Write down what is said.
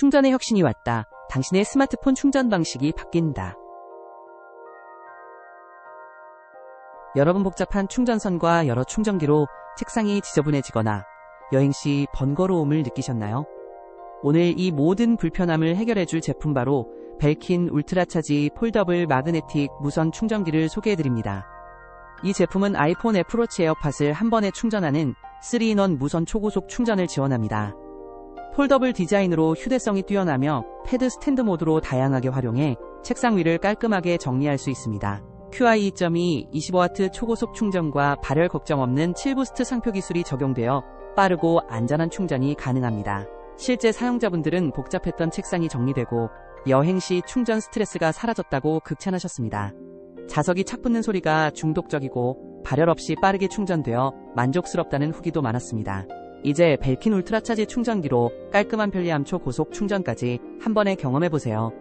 충전의 혁신이 왔다. 당신의 스마트폰 충전 방식이 바뀐다. 여러분 복잡한 충전선과 여러 충전기로 책상이 지저분해지거나 여행 시 번거로움을 느끼셨나요? 오늘 이 모든 불편함을 해결해줄 제품 바로 벨킨 울트라차지 폴더블 마그네틱 무선 충전기를 소개해드립니다. 이 제품은 아이폰 애플워치 에어팟을 한 번에 충전하는 3인원 무선 초고속 충전을 지원합니다. 폴더블 디자인으로 휴대성이 뛰어나며 패드 스탠드 모드로 다양하게 활용해 책상 위를 깔끔하게 정리할 수 있습니다. QI2.2 25W 초고속 충전과 발열 걱정 없는 7부스트 상표 기술이 적용되어 빠르고 안전한 충전이 가능합니다. 실제 사용자분들은 복잡했던 책상이 정리되고 여행 시 충전 스트레스가 사라졌다고 극찬하셨습니다. 자석이 착 붙는 소리가 중독적이고 발열 없이 빠르게 충전되어 만족스럽다는 후기도 많았습니다. 이제 벨킨 울트라 차지 충전기로 깔끔한 편리함 초고속 충전까지 한 번에 경험해보세요.